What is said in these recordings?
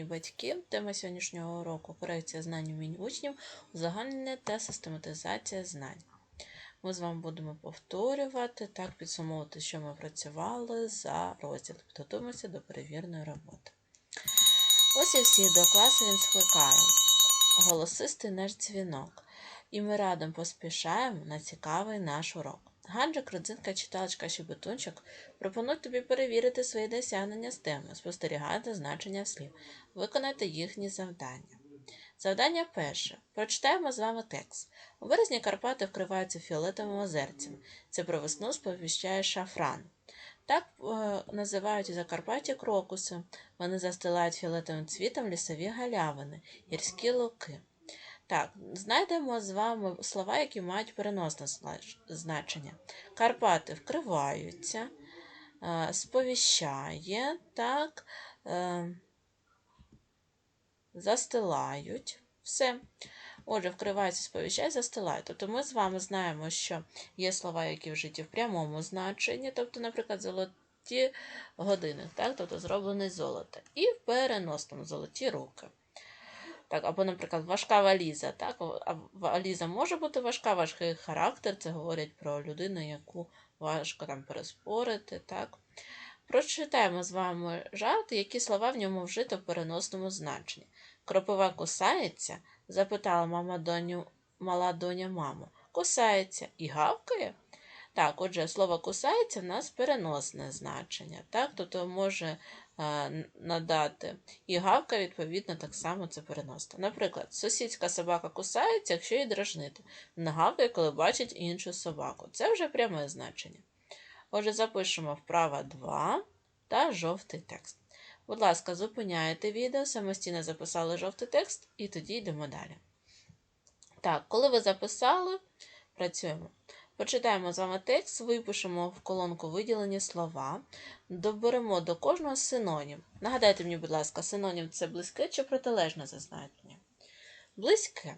Шановні батьки, тема сьогоднішнього уроку корекція знань умінь учнів, узагальнення та систематизація знань. Ми з вами будемо повторювати, так підсумовувати, що ми працювали за розділ. Підготуємося до перевірної роботи. Ось і всі до класу він скликає. Голосистий наш дзвінок. І ми радом поспішаємо на цікавий наш урок. Ганджик, родзинка, читалочка, щебетунчик пропонують тобі перевірити свої досягнення з теми, спостерігати значення слів, виконати їхні завдання. Завдання перше. Прочитаємо з вами текст. У березні Карпати вкриваються фіолетовим озерцем. Це про весну сповіщає шафран. Так е, називають у Закарпатті крокуси. Вони застилають фіолетовим цвітом лісові галявини, гірські луки. Так, знайдемо з вами слова, які мають переносне значення. Карпати вкриваються, е, сповіщає, так, е, застилають. Все. Отже, вкриваються, сповіщає, застилають. Тобто ми з вами знаємо, що є слова, які вжиті в прямому значенні, тобто, наприклад, золоті години, так? тобто зроблений з золота. І в переносному золоті руки. Так, або, наприклад, важка валіза. Так? А валіза може бути важка, важкий характер. Це говорять про людину, яку важко там переспорити. Так? Прочитаємо з вами жарт, які слова в ньому вжито в переносному значенні. Кропива кусається? запитала мама доню, мала доня маму. Кусається і гавкає? Так, отже, слово кусається в нас переносне значення. Так? Тобто може е, надати і гавка, відповідно, так само це переносне. Наприклад, сусідська собака кусається, якщо її дражнити. Вона гавкає, коли бачить іншу собаку. Це вже пряме значення. Отже, запишемо вправа 2 та жовтий текст. Будь ласка, зупиняйте відео, самостійно записали жовтий текст, і тоді йдемо далі. Так, коли ви записали, працюємо. Почитаємо з вами текст, випишемо в колонку виділені слова, доберемо до кожного синонім. Нагадайте мені, будь ласка, синонім це близьке чи протилежне зазначення? Близьке.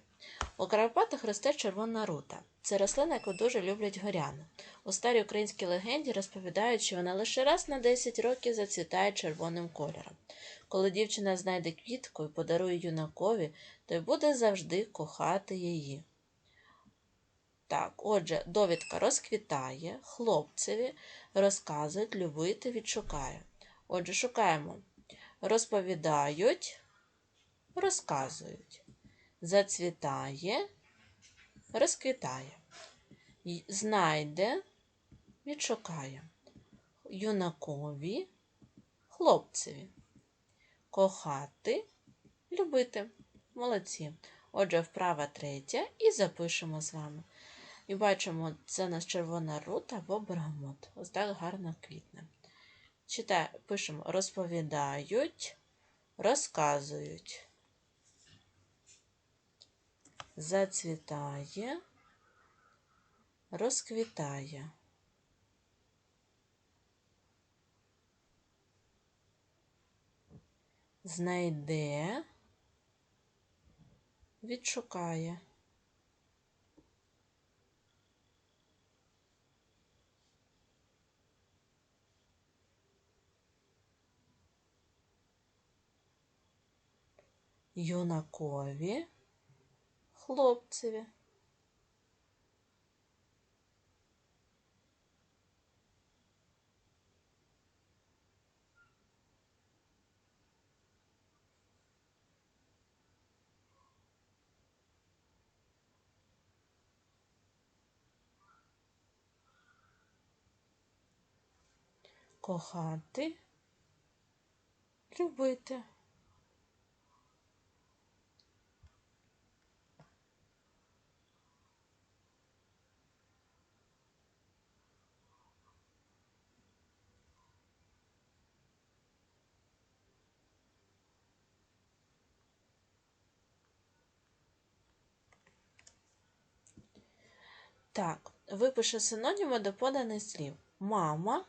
У Карпатах росте червона рута. Це рослина, яку дуже люблять горяни. У старій українській легенді розповідають, що вона лише раз на 10 років зацвітає червоним кольором. Коли дівчина знайде квітку і подарує юнакові, той буде завжди кохати її. Так, отже, довідка розквітає, хлопцеві розказують, любити, відшукає. Отже, шукаємо. Розповідають, розказують. Зацвітає, розквітає. Знайде, відшукає. Юнакові, хлопцеві. Кохати, любити. Молодці. Отже, вправа третя і запишемо з вами. І бачимо, це у нас червона рута або бергамот. Ось так гарно квітне. Читає, пишемо розповідають, розказують. Зацвітає, розквітає. Знайде, відшукає. Юнакові, хлопцеві. Кохати, любити. Так, випиши синоніми до поданих слів. Мама,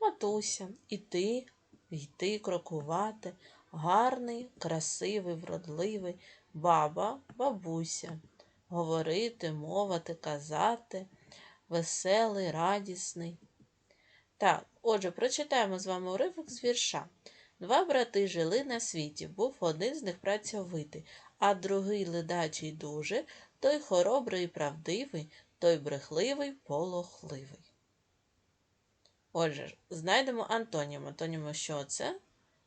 матуся, іти, йти, крокувати, гарний, красивий, вродливий, баба, бабуся, говорити, мовити, казати, веселий, радісний. Так, отже, прочитаємо з вами уривок з вірша. Два брати жили на світі. Був один з них працьовитий, а другий ледачий дуже, той хоробрий і правдивий, той брехливий, полохливий. Отже, знайдемо антонім. Антонім що це?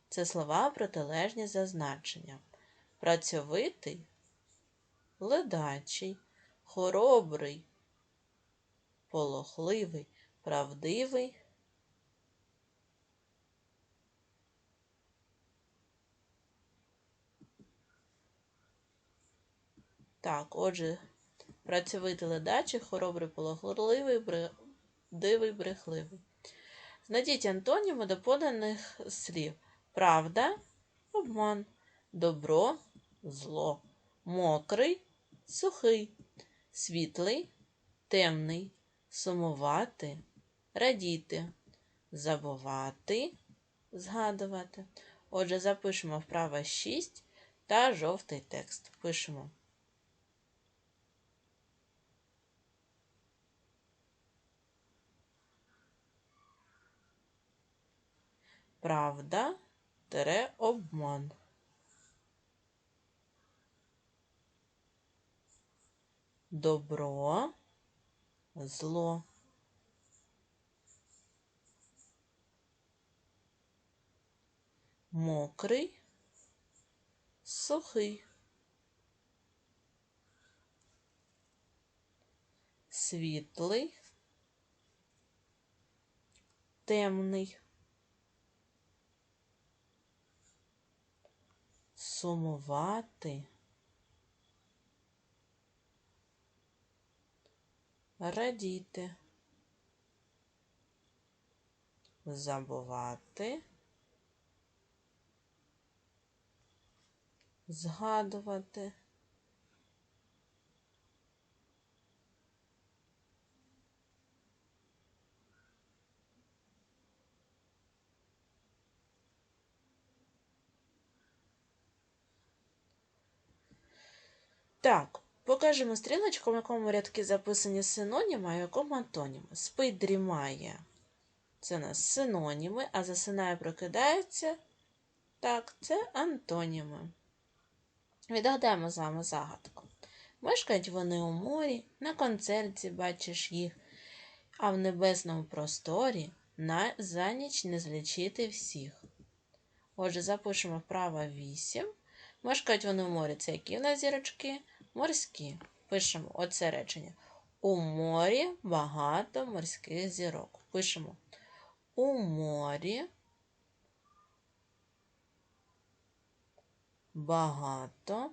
Це слова протилежні за значенням. Працьовитий, ледачий, хоробрий, полохливий, правдивий. Так, отже, працьовитий ледачий, хоробрий, полохливий, правдивий, брехливий. Знайдіть антоніми до поданих слів. Правда, обман, добро, зло, мокрий, сухий, світлий, темний, сумувати, радіти, забувати, згадувати. Отже, запишемо вправо 6 та жовтий текст. Пишемо. Правда тире обман. Добро, зло. Мокрий, сухий. Світлий, темний. Сумувати, радіти, забувати, згадувати. Так, покажемо стрілочку, в якому рядки записані синоніми, а в якому антоніми. Спить дрімає. Це у нас синоніми, а засинає прокидається. Так, це антоніми. Відгадаємо з вами загадку. Мешкають вони у морі, на концерті бачиш їх, а в небесному просторі на, за ніч не злічити всіх. Отже, запишемо вправо 8. Мешкають вони у морі. Це які в нас зірочки? Морські. Пишемо оце речення. У морі багато морських зірок. Пишемо у морі багато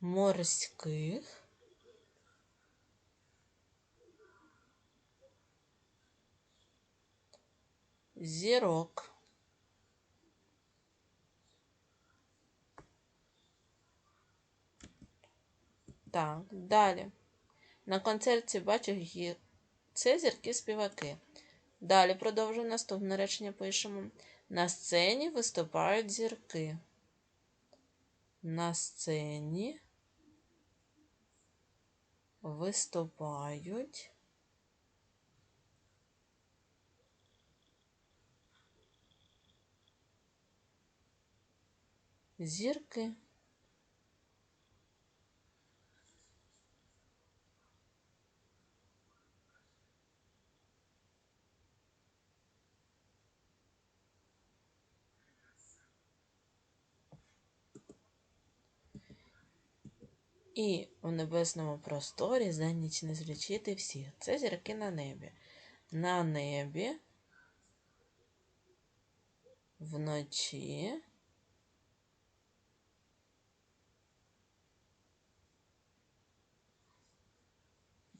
морських зірок. Так, далі. На концерті бачу гі... Це зірки співаки. Далі продовжуємо наступне речення пишемо. На сцені виступають зірки. На сцені виступають зірки. І у небесному просторі за ніч не злічити всіх. Це зірки на небі. На небі вночі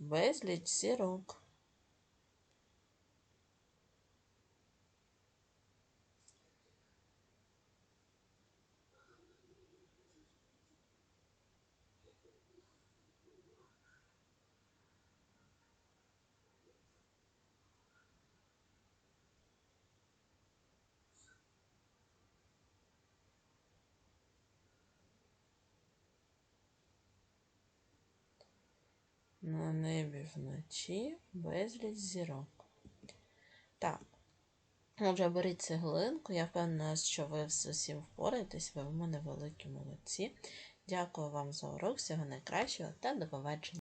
безліч зірок. На небі вночі безліч зірок. Так. Отже, беріть цеглинку. Я впевнена, що ви з усім впораєтесь, ви в мене великі молодці. Дякую вам за урок, всього найкращого та до побачення.